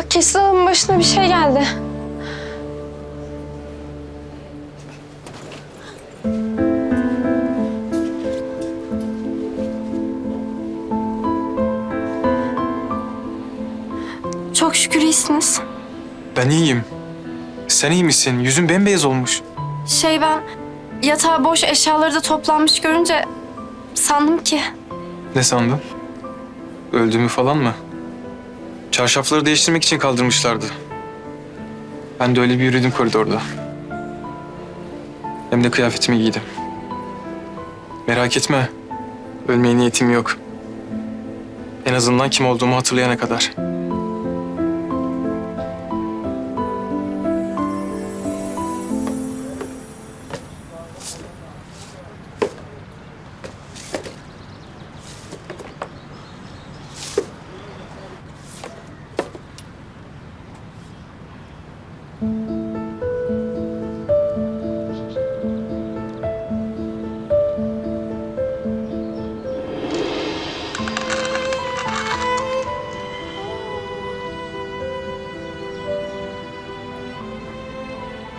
Aa kesin adamın başına bir şey geldi. Çok şükür iyisiniz. Ben iyiyim. Sen iyi misin? Yüzün bembeyaz olmuş. Şey ben yatağı boş eşyaları da toplanmış görünce sandım ki. Ne sandın? Öldüğümü falan mı? Çarşafları değiştirmek için kaldırmışlardı. Ben de öyle bir yürüdüm koridorda. Hem de kıyafetimi giydim. Merak etme. Ölmeye niyetim yok. En azından kim olduğumu hatırlayana kadar.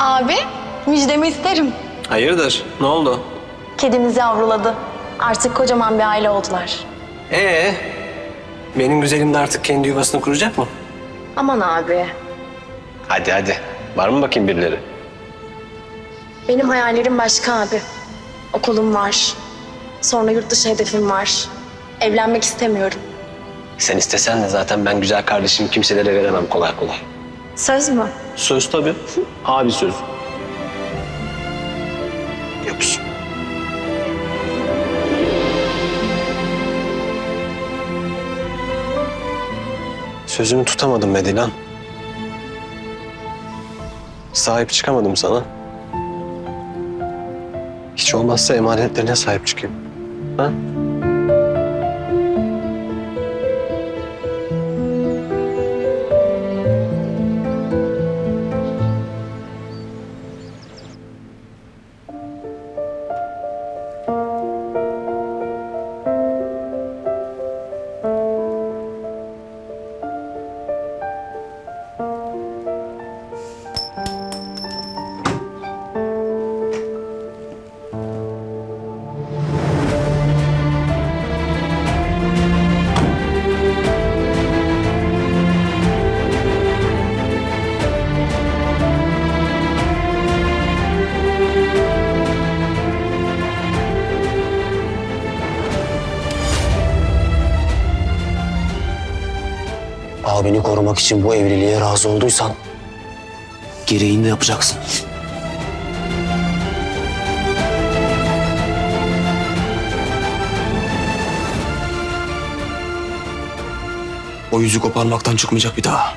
Abi, müjdemi isterim. Hayırdır? Ne oldu? Kedimiz yavruladı. Artık kocaman bir aile oldular. Ee, benim güzelim de artık kendi yuvasını kuracak mı? Aman abi, Hadi hadi. Var mı bakayım birileri? benim hayallerim başka abi. Okulum var. Sonra yurt dışı hedefim var. Evlenmek istemiyorum. Sen istesen de zaten ben güzel kardeşimi kimselere veremem kolay kolay. Söz mü? Söz tabii. Abi söz. Yapış. Sözümü tutamadım be Dilan. Sahip çıkamadım sana. Hiç olmazsa emanetlerine sahip çıkayım. Ha? İçin bu evliliğe razı olduysan gereğini de yapacaksın. O yüzü koparmaktan çıkmayacak bir daha.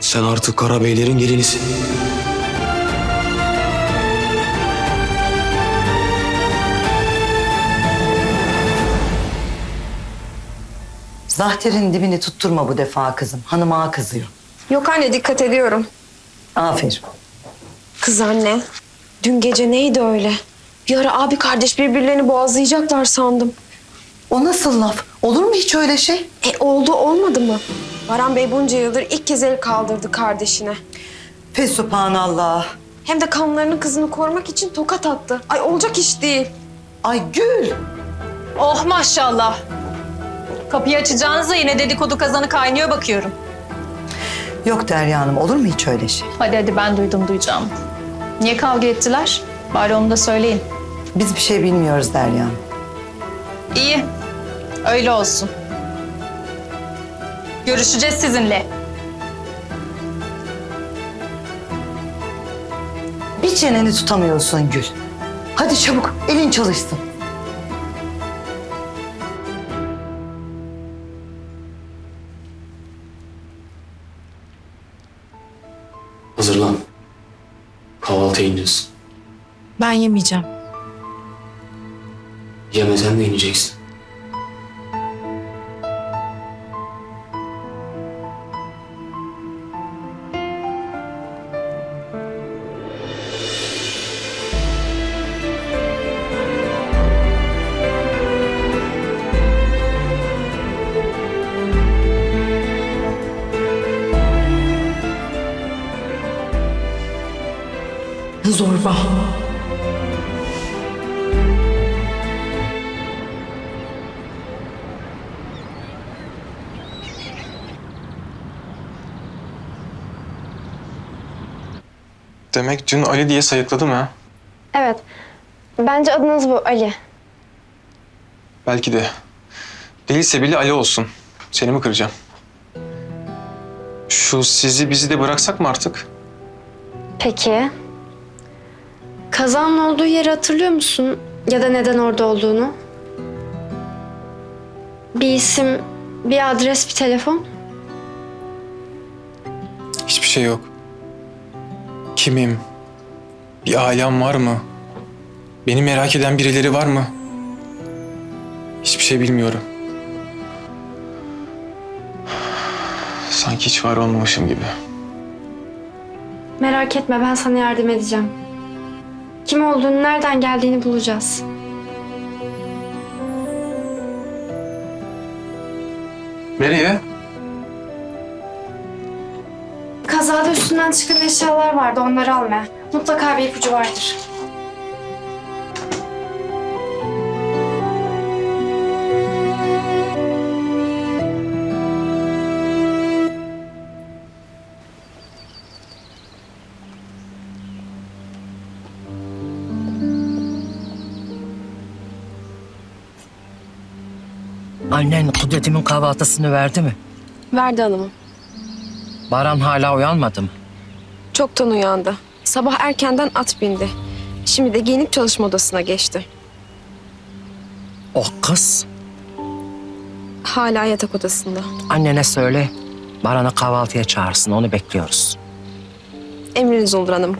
Sen artık Karabeylerin gelinisin. Zahter'in dibini tutturma bu defa kızım. Hanım ağa kızıyor. Yok anne dikkat ediyorum. Aferin. Kız anne, dün gece neydi öyle? Bir ara abi kardeş birbirlerini boğazlayacaklar sandım. O nasıl laf? Olur mu hiç öyle şey? E oldu olmadı mı? Baran Bey bunca yıldır ilk kez el kaldırdı kardeşine. Fesubhanallah. Hem de kanlarının kızını korumak için tokat attı. Ay olacak iş değil. Ay Gül. Oh maşallah. Kapıyı açacağınızda yine dedikodu kazanı kaynıyor bakıyorum. Yok Derya Hanım olur mu hiç öyle şey? Hadi hadi ben duydum duyacağım. Niye kavga ettiler? Bari onu da söyleyin. Biz bir şey bilmiyoruz Derya Hanım. İyi. Öyle olsun. Görüşeceğiz sizinle. Bir çeneni tutamıyorsun Gül. Hadi çabuk elin çalışsın. Ben yemeyeceğim. Yemesen de ineceksin. Zorba. Demek dün Ali diye sayıkladım ha. Evet. Bence adınız bu Ali. Belki de. Değilse bile Ali olsun. Seni mi kıracağım? Şu sizi bizi de bıraksak mı artık? Peki. Kazanın olduğu yeri hatırlıyor musun? Ya da neden orada olduğunu? Bir isim, bir adres, bir telefon. Hiçbir şey yok. Kimim? Bir ailem var mı? Beni merak eden birileri var mı? Hiçbir şey bilmiyorum. Sanki hiç var olmamışım gibi. Merak etme ben sana yardım edeceğim. Kim olduğunu, nereden geldiğini bulacağız. Nereye? Üstünden çıkan eşyalar vardı onları almaya. Mutlaka bir ipucu vardır. Annen Kudret'imin kahvaltısını verdi mi? Verdi hanımım. Baran hala uyanmadı mı? Çoktan uyandı. Sabah erkenden at bindi. Şimdi de giyinip çalışma odasına geçti. O kız Hala yatak odasında. annene söyle. Baran'ı kahvaltıya çağırsın onu bekliyoruz. Emriniz olur hanım.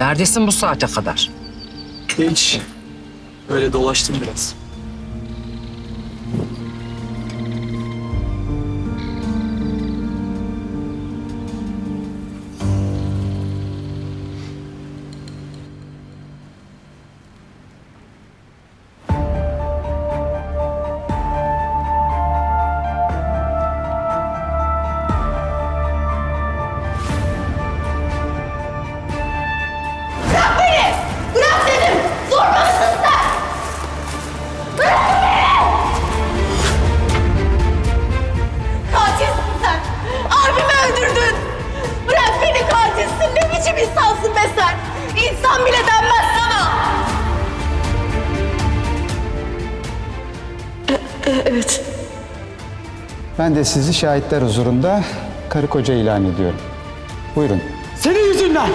Neredesin bu saate kadar? Hiç. Öyle dolaştım biraz. Ben de sizi şahitler huzurunda karı koca ilan ediyorum. Buyurun. Senin yüzünden.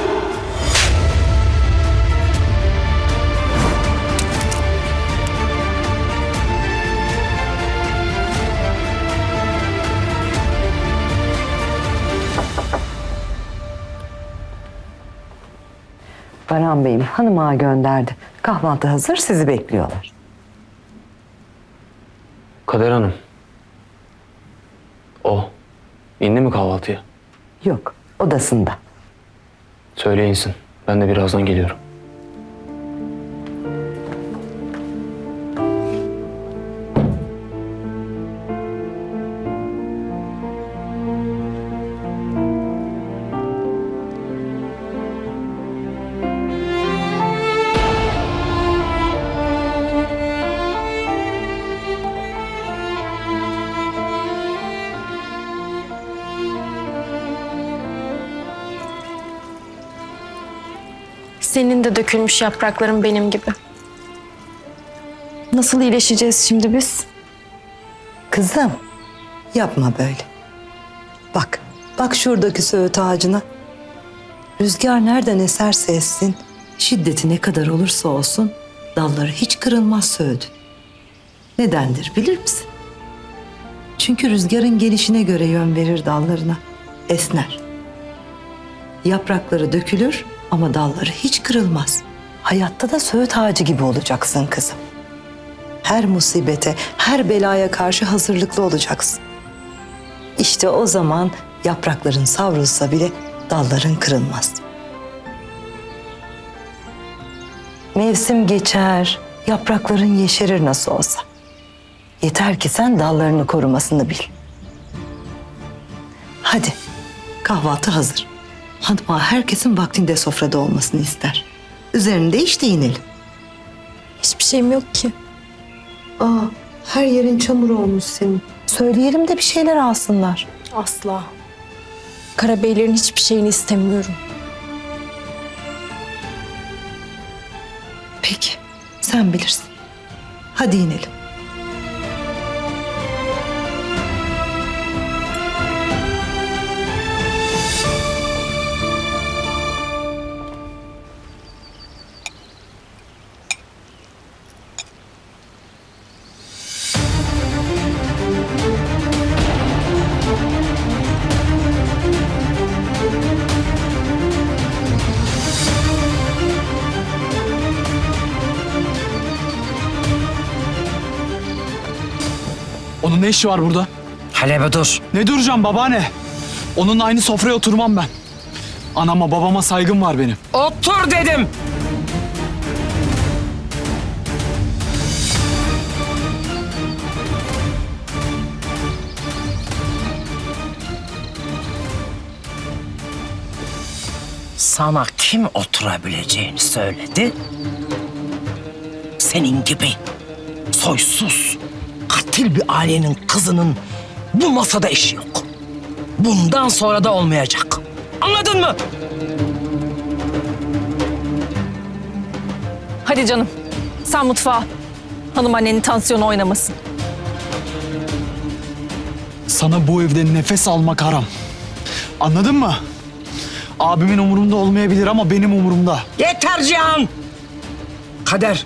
Baran Bey'im hanıma gönderdi. Kahvaltı hazır sizi bekliyorlar. Kader Hanım. O. indi mi kahvaltıya? Yok odasında. Söyle insin. Ben de birazdan geliyorum. Senin de dökülmüş yaprakların benim gibi. Nasıl iyileşeceğiz şimdi biz? Kızım yapma böyle. Bak, bak şuradaki söğüt ağacına. Rüzgar nereden eserse essin, şiddeti ne kadar olursa olsun dalları hiç kırılmaz söğüdün. Nedendir bilir misin? Çünkü rüzgarın gelişine göre yön verir dallarına. Esner. Yaprakları dökülür ama dalları hiç kırılmaz. Hayatta da söğüt ağacı gibi olacaksın kızım. Her musibete, her belaya karşı hazırlıklı olacaksın. İşte o zaman yaprakların savrulsa bile dalların kırılmaz. Mevsim geçer, Yaprakların yeşerir nasıl olsa. Yeter ki sen dallarını korumasını bil. Hadi kahvaltı hazır. Hanıma herkesin vaktinde sofrada olmasını ister. Üzerini değiş de inelim. Hiçbir şeyim yok ki. Aa, her yerin çamur olmuş senin. Söyleyelim de bir şeyler alsınlar. Asla. Karabeylerin hiçbir şeyini istemiyorum. Peki, sen bilirsin. Hadi inelim. Onun ne işi var burada? Hele bir dur. Ne duracağım babaanne? Onunla aynı sofraya oturmam ben. Anama babama saygım var benim. Otur dedim. Sana kim oturabileceğini söyledi? Senin gibi soysuz, katil bir ailenin kızının bu masada işi yok. Bundan sonra da olmayacak. Anladın mı? Hadi canım. Sen mutfağa. Hanım annenin tansiyonu oynamasın. Sana bu evde nefes almak haram. Anladın mı? Abimin umurumda olmayabilir ama benim umurumda. Yeter Cihan! Kader,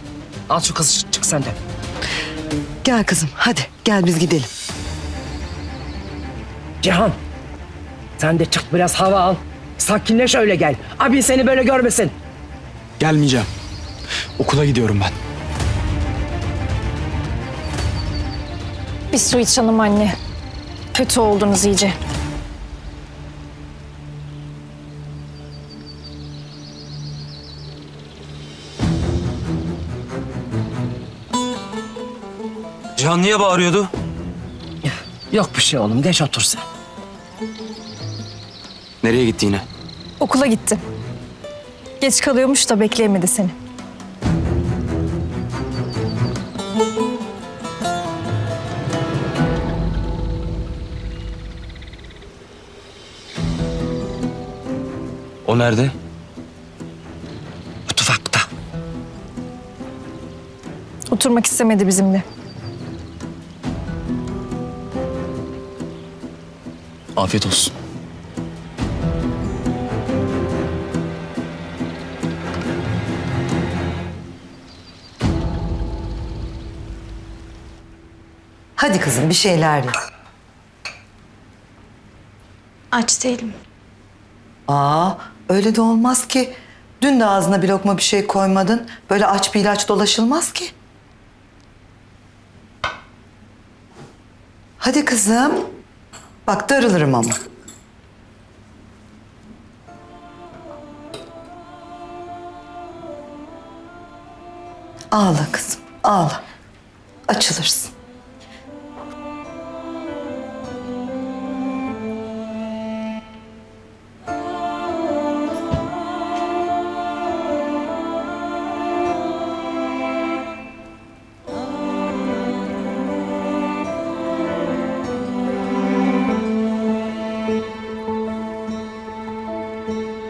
al şu kızı çık sen de. Gel kızım, hadi gel biz gidelim. Cihan, sen de çık biraz hava al. Sakinleş öyle gel. Abin seni böyle görmesin. Gelmeyeceğim. Okula gidiyorum ben. Bir su iç hanım anne. Kötü oldunuz iyice. Cihan niye bağırıyordu? Yok bir şey oğlum, geç otur sen. Nereye gitti yine? Okula gitti. Geç kalıyormuş da bekleyemedi seni. O nerede? Mutfakta. Oturmak istemedi bizimle. Afiyet olsun. Hadi kızım bir şeyler ye. Aç değilim. Aa, öyle de olmaz ki. Dün de ağzına bir lokma bir şey koymadın. Böyle aç bir ilaç dolaşılmaz ki. Hadi kızım. Bak darılırım ama. Ağla kızım, ağla. Açılırsın.